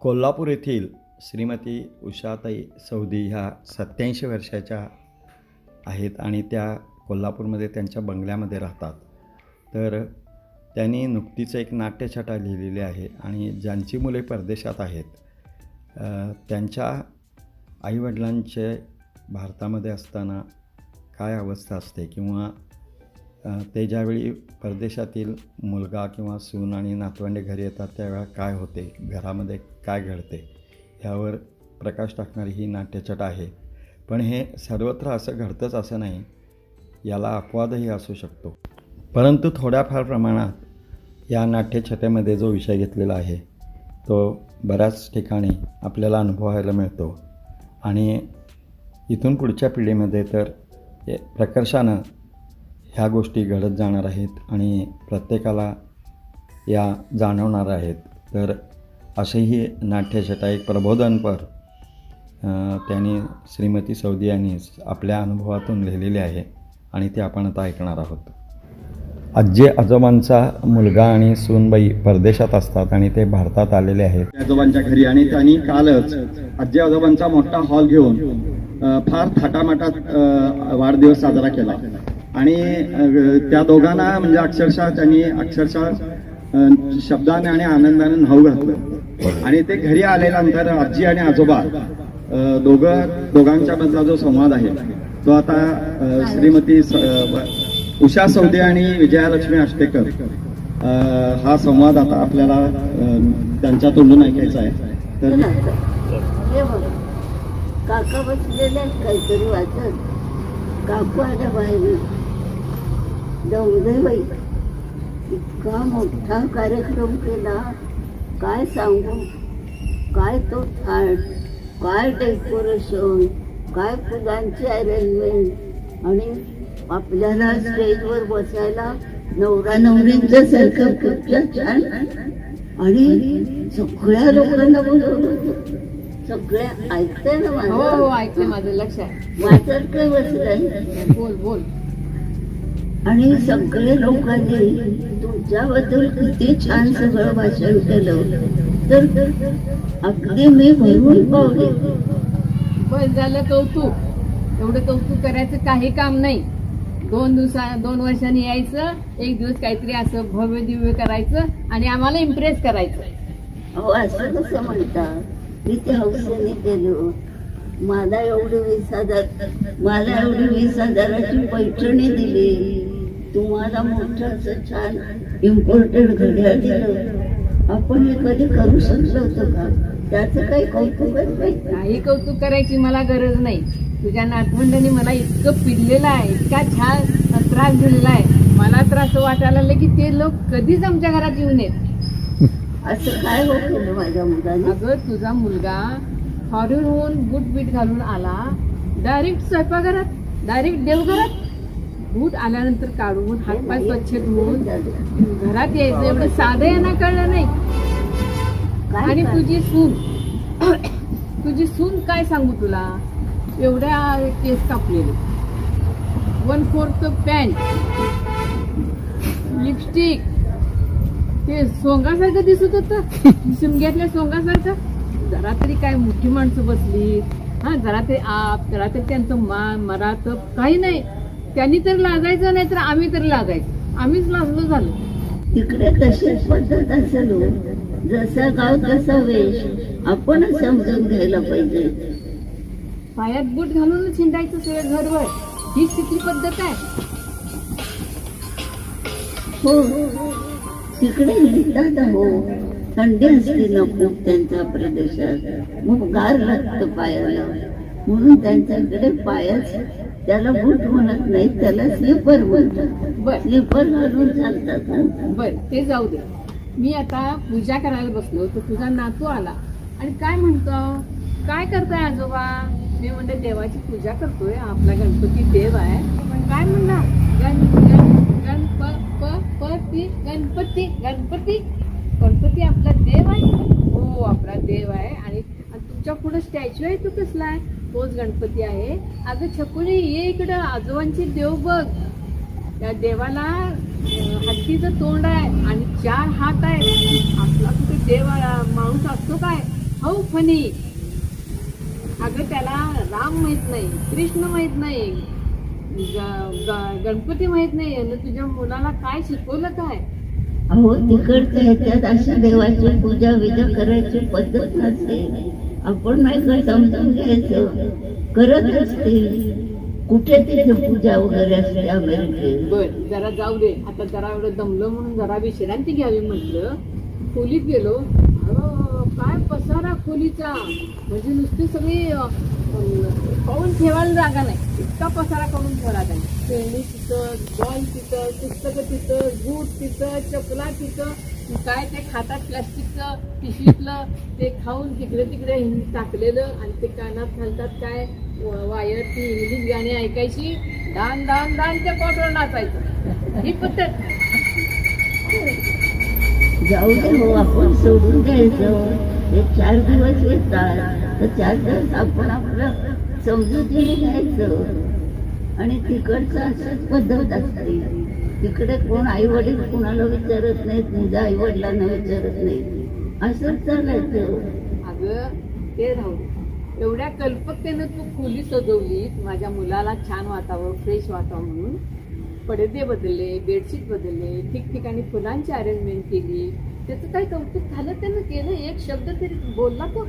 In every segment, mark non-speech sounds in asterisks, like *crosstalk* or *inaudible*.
कोल्हापूर येथील श्रीमती उषाताई सौदी ह्या सत्याऐंशी वर्षाच्या आहेत आणि त्या कोल्हापूरमध्ये त्यांच्या बंगल्यामध्ये राहतात. तर त्यांनी नुकतीच एक नाट्यछटा लिहिलेली आहे आणि ज्यांची मुले परदेशात आहेत त्यांच्या आईवडिलांचे भारतामध्ये असताना काय अवस्था असते किंवा ते ज्यावेळी परदेशातील मुलगा किंवा सून आणि नातवंडे घरी येतात त्यावेळा काय होते? घरामध्ये काय घडते? ह्यावर प्रकाश टाकणारी ही नाट्यछटा आहे. पण हे सर्वत्र असं घडतंच असं नाही याला अपवादही असू शकतो. परंतु थोड्याफार प्रमाणात या नाट्यछटेमध्ये जो विषय घेतलेला आहे तो बऱ्याच ठिकाणी आपल्याला अनुभवायला मिळतो. आणि इथून पुढच्या पिढीमध्ये तर प्रकर्षानं ह्या गोष्टी घडत जाणार आहेत आणि प्रत्येकाला या जाणवणार आहेत. तर असेही नाट्यछटा एक प्रबोधनपर त्यांनी श्रीमती सौदी यांनी आपल्या अनुभवातून लिहिलेले आहे आणि ते आपण आता ऐकणार आहोत. आजी आजोबांचा मुलगा आणि सूनबाई परदेशात असतात आणि ते भारतात आलेले आहेत. आजोबांच्या घरी आणि त्यांनी कालच आजी आजोबांचा मोठा हॉल घेऊन फार थाटामाटात वाढदिवस साजरा केला. आणि त्या दोघांना म्हणजे अक्षरशः त्यांनी अक्षरशः शब्दाने आणि आनंदाने न्हाऊ घातलं. आणि ते घरी आल्यानंतर आजी आणि आजोबा दोघं दोघांच्या मधला जो संवाद आहे तो आता श्रीमती उषा सौदे आणि विजयालक्ष्मी आष्टेकर हा संवाद आता आपल्याला त्यांच्या तोंडून ऐकायचा आहे. तर काका बसलेले काहीतरी वाचत काकू आल्या बाहेर. बाई इतका मोठा कार्यक्रम केला. काय सांगू? काय तो थाट काय डेकोरेशन काय फुलांची अरेंजमेंट आणि आपल्याला स्टेजवर बसायला नवरा नवरींच्या सारखं खूप छान. आणि सगळ्या लोकांना बोलवलं. सगळ्या ऐकतंय ना हो हो माझं. ऐकते माझं काय बसलंय. बोल बोल. आणि सगळे लोकांनी तुमच्याबद्दल किती छान सगळं भाषण केलं. तर अगदी मी भरून पावले. बस झालं कौतुक. एवढं कौतुक करायचं काही काम नाही. दोन दिवसा दोन वर्षांनी यायचं एक दिवस काहीतरी असं भव्य दिव्य करायचं आणि आम्हाला इम्प्रेस करायचं. अहो असं कसं म्हणता? मी ते हौसेने केलं. मला एवढी वीस हजार मला एवढी वीस हजाराची पैठणी दिली. तुम्हाला मोठं असं छान इम्पोर्टेड घड्याळ दिलं. आपण हे कधी करू शकलो होतो का? त्याचं काही कौतुकच नाही. काही कौतुक करायची मला गरज नाही. तुझ्या नातवंडाने मला इतकं पिडलेलं आहे इतका छान त्रास दिलेला आहे. मला तर असं वाटायला लागलं की ते लोक कधीच आमच्या घरात येऊ नयेत. असं काय हो केलं माझ्या मुलाने? अगं तुझा मुलगा फॉरेन होऊन बूट बीट घालून आला. डायरेक्ट स्वयंपाकघरात डायरेक्ट देवघरात. बूट आल्यानंतर काढून हातपाय स्वच्छ धुवून घरात यायचं. एवढं साधं यांना कळलं नाही. आणि? तुझी सून *coughs* तुझी सून काय सांगू तुला? एवढ्या केस कापलेले. One fourth pant lipstick. ते सोंगासारखं दिसत होतं. *laughs* शिमग्यातल्या सोंगासारखं. जरा तरी काय मोठी माणसं बसली. हा जरा ते आप जरा तरी त्यांचं मान मरात काही नाही. त्यांनी तर लाजायचं नाही तर आम्ही तरी लाजायचं. आम्हीच लाजलो झालो. तिकडे तशीच पद्धत असेल हो. जसा गाव तसा वेश. आपणच समजून घ्यायला पाहिजे. पायात बूट घालूनच हिंडायचं सगळं घरवर. ही किती पद्धत आहे. हो. तिकडे हिंडतात हो. थंडी असते ना खूप त्यांच्या प्रदेशात. मग गार लागतं पायाला. म्हणून त्यांच्याकडे पायाच त्याला बूट म्हणत नाही त्याला स्लीपर म्हणतात. बर. स्लीपर घालून चालतात. बर ते जाऊ दे. मी आता पूजा करायला बसलो तर तुझा नातू आला. आणि काय म्हणतो? काय करताय आजोबा? मी म्हणते देवाची पूजा करतोय आपला गणपती देव आहे. पण काय म्हणणार? गण गण गणप प पती गणपती गणपती. गणपती आपला देव आहे. हो आपला देव आहे. आणि आणि तुमच्यापुढे स्टॅच्यू आहे तो कसला आहे? तोच गणपती आहे. अगं छकुली ये इकडं आजोबांची देव बघ. त्या देवाला हत्तीचं तोंड आहे आणि चार हात आहे आपला कुठे देव माणूस असतो काय? हो फनी. अगं त्याला राम माहीत नाही कृष्ण माहीत नाही गणपती माहीत नाही. आणि तुझ्या मुलाला काय शिकवलं काय? अहो तिकडच्या ह्याच्यात अशा देवाची पूजा विजा करायची पद्धत नसते. आपण नाही काय समजून घ्यायचं? करत असते. कुठे तिथे पूजा वगैरे असते अमेरिकेत? बर जरा जाऊ दे. आता जरा एवढं दमलं म्हणून जरा विश्रांती घ्यावी म्हटलं. खोलीत गेलो. अहो, काय पसारा खोलीचा? म्हणजे नुसती सगळी पाहून ठेवायला जागा नाही. इतका पसारा करून ठेवला त्यांनी. खेळणी तिथं बॉल तिथं पुस्तकं तिथं बूट तिथं चपला तिथं. काय ते खातात प्लॅस्टिकचं पिशवीतलं ते खाऊन तिकडे तिकडे टाकलेलं आणि ते कानात घालतात काय वायर ती इंग्लिश गाणी ऐकायची. दान दान दान त्या पोटवर नाचायचं. ही पद्धत. जाऊ दे हो आपण सोडून द्यायचं. एक चार दिवस येतात तर चार दिवस आपण आपलं समजुतीने घ्यायचं. आणि तिकडचं असंच पद्धत असते. तिकडे कोण आई वडील कोणाला विचारत नाहीत मुलं आई वडिलांना विचारत नाहीत. असंच चालायचं अगं ते राहू. एवढ्या कल्पकतेनं तू खोली सजवली माझ्या मुलाला छान वाटावं फ्रेश वाटावं म्हणून. पडदे बदलले बेडशीट बदलले ठिकठिकाणी फुलांची अरेंजमेंट केली. त्याचं काही कौतुक झालं त्यानं केलं? एक शब्द तरी बोलला तो.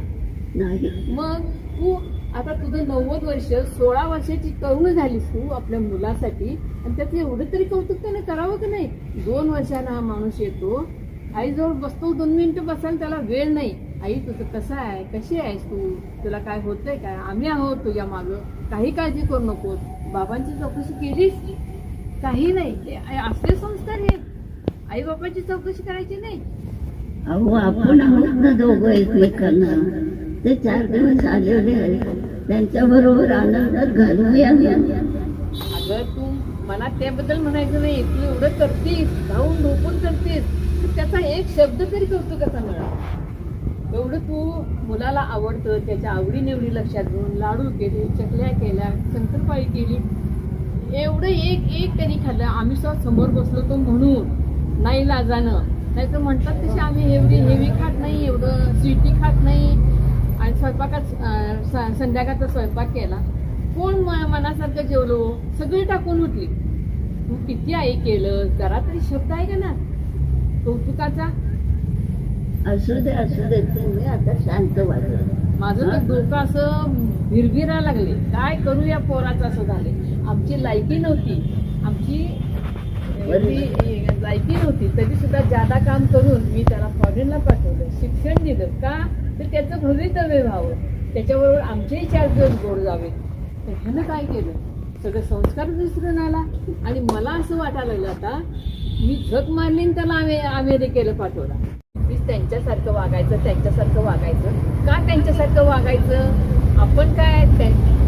नाही. मग तू आता तुझं नव्वद वर्ष सोळा वर्षाची तरुण झालीस तू आपल्या मुलासाठी. आणि त्याचं एवढं तरी कौतुक त्याने करावं की नाही? दोन वर्षानं हा माणूस येतो आईजवळ बसतो दोन मिनिटं बसायला त्याला वेळ नाही. आई तुझं कसं आहे? कशी आहेस तू? तुला काय होतंय काय आम्ही आहोत तुझ्या मागं. काही काळजी करू नकोस. बाबांची चौकशी केलीस? काही नाही. ते असले संस्कार हे आई बाबाची चौकशी करायची नाही. अहो आपण दोघं एकमेकांना. ते चार दिवस आलेले आहेत त्यांच्या बरोबर आनंदात घालूया अगं तू मला त्याबद्दल म्हणायचं नाही. तू एवढं करतीस धावून धोपून करतीस. त्याचा एक शब्द तरी करतो कसा मिळाला एवढं तू मुलाला आवडतं त्याच्या आवडीनिवडी लक्षात घेऊन लाडू केले चकल्या केल्या शंकरपाळी केली. एवढं एक एक त्यांनी खाल्लं. आम्ही सुद्धा समोर बसलो तो म्हणून. नाही लाजानं. नाही तर म्हणतात तसे आम्ही एवढी हेवी खात नाही एवढं स्वीटी खात नाही. आणि स्वयंपाकात संध्याकाळचा स्वयंपाक केला. कोण मनासारखं जेवलो? सगळी टाकून उठली. तू किती आई केलं? जरा तरी शब्द आहे का ना? कौतुकाचा असू दे असू दे तुम्ही आता शांत वाटत माझं तर डोकं असं भिरभिरा लागले. काय करू या पोराचं असं झाले? आमची लायकी नव्हती. आमची लायकी तरी सुद्धा जादा काम करून मी त्याला फॉरेनला पाठवलं. शिक्षण दिलं. का? तर त्याचं भवितव्य व्हावं. त्याच्याबरोबर आमचेही चार दिवस गोड जावेत. तर ह्यानं काय केलं? सगळं संस्कार विसरून आला. आणि मला असं वाटायला लागलं आता मी झक मारली त्याला आम्ही अमेरिकेला पाठवला. मीच त्यांच्यासारखं वागायचं त्यांच्यासारखं वागायचं. का त्यांच्यासारखं वागायचं? आपण काय त्या-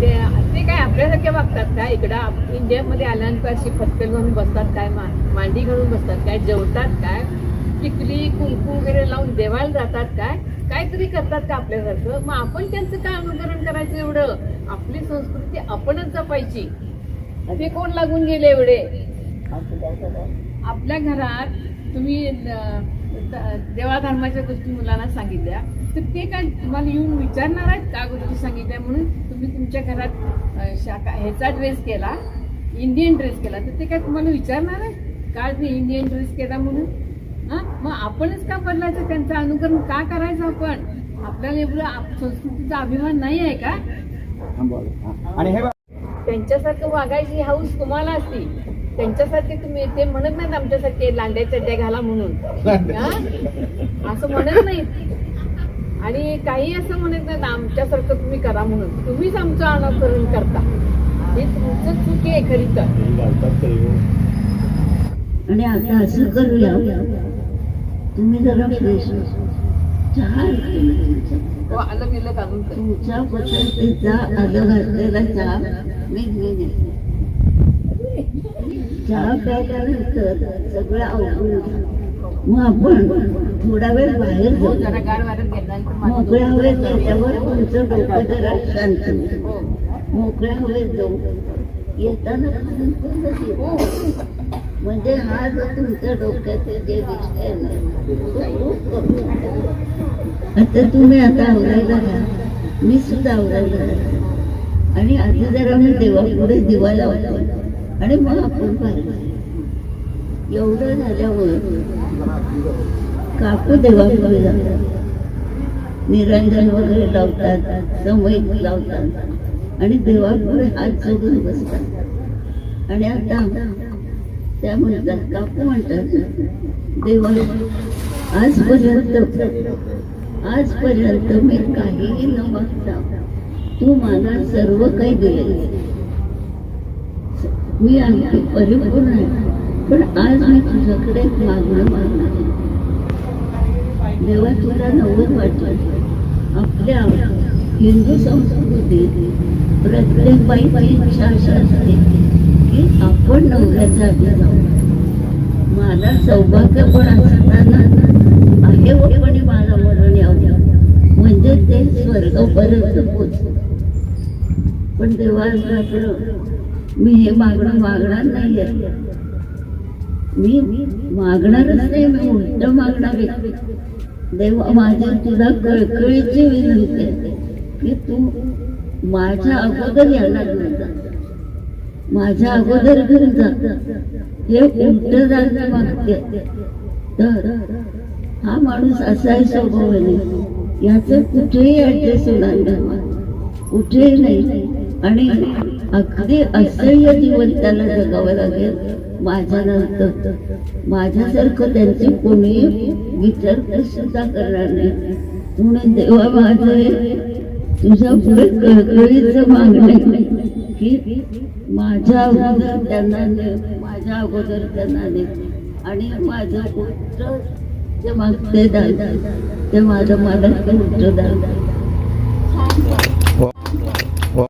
ते ते काय आपल्यासारखे वागतात काय? इकडं इंडियामध्ये आल्यानंतर अशी फटकन घालून बसतात काय? मांडी घालून बसतात काय? जेवतात काय? टिकली कुंकू वगैरे लावून देवाला जातात काय? काहीतरी करतात का आपल्यासारखं? मग आपण त्यांचं काय अनुकरण करायचं एवढं? आपली संस्कृती आपणच जपायची. ते कोण लागून गेले एवढे? आपल्या घरात तुम्ही देवाधर्माच्या देवा धर्माच्या गोष्टी मुलांना सांगितल्या. तर ते काय तुम्हाला येऊन विचारणार आहेत का गोष्टी सांगितल्या म्हणून? तुम्ही तुमच्या घरात शाखा ह्याचा ड्रेस केला इंडियन ड्रेस केला तर ते काय तुम्हाला विचारणार आहे का ते इंडियन ड्रेस केला म्हणून? हा? मग आपणच का बदलायचं? त्यांचं अनुकरण का करायचं आपण? आपल्याला एवढं संस्कृतीचा अभिमान नाही आहे का? आणि हे बघ, त्यांच्यासारखं वागायची हाऊस तुम्हाला असती. त्यांच्यासारखे तुम्ही ते म्हणत नाहीत आमच्यासारखे लांड्या चड्ड्या घाला म्हणून? असं म्हणत नाहीत. आणि काही असं म्हणत नाहीत आमच्यासारखं तुम्ही करा म्हणून. तुम्हीच आमचं अनुकरण करता. हे तुमचं चुकी आहे खरी तर. आणि आता असं करूया तुम्ही जरा फ्रेश चहा हो, आलं गेलं कर. तुमच्या आलं घातलेला चहा मी चहा प्यायल्यानंतर सगळं आवडून मग आपण थोडा वेळ बाहेर हो, जाऊ मोकळ्या हवेत गेल्यावर तुमचं डोकं जरा शांत. हो. मोकळ्या हवेत जाऊ येताना. हो. म्हणजे हा जो तुमच्या डोक्याचे जे विषय आहे ना होतो. आता तुम्ही आता आवरायला घ्या मी सुद्धा आवरायला आणि आधी जरा मी दिवा लावतो आणि मग आपण पाहिजे एवढं झाल्यावर काकू देवापुढे जातात. निरंजन वगैरे लावतात समयिक लावतात. आणि देवापुढे हात जोडून बसतात. आणि आता त्या म्हणतात काकू म्हणतात देवा आजपर्यंत आजपर्यंत मी काहीही न मागता तू मला सर्व काही दिले. मी आणखी परिपूर्ण आहे. पण आज मी तुझ्याकडे एक मागणं मागणार आहे. देवा तुला नव्वद वाटत आपल्या हिंदू संस्कृतीत प्रत्येक बाई इच्छा अशी असते की आपण नवऱ्याच्या आधी जाऊ. मला सौभाग्य पण असताना आहे पण मला मरण यावं. म्हणजे ते स्वर्गापर्यंत पोचत पण देवा मी हे मागणं मागणार नाहीये. मी मागणारच नाही मी उलट मागणार. देवा माझ्या तुला कळकळीची विनंती आहे की तू माझ्या अगोदर यायला घेऊन जा माझ्या अगोदर घेऊन जा. हे उलट जायला मागते तर हा माणूस असा आहे स्वभावाने याचं कुठेही ऍडजस्ट होणार नाही. कुठेही नाही. आणि अगदी असह्य जीवन त्याला जगावं लागेल. माझ्यानंतर. माझ्यासारखं त्यांचे कोणी विचार सुद्धा करणार नाही. म्हणून देवा माझं तुझ्या पुढे कळकळीच मागणे की माझ्या अगोदर त्यांना दे माझ्या अगोदर त्यांना दे आणि माझं पुत्र जे मागते दादा ते माझं मला पुत्र दादा.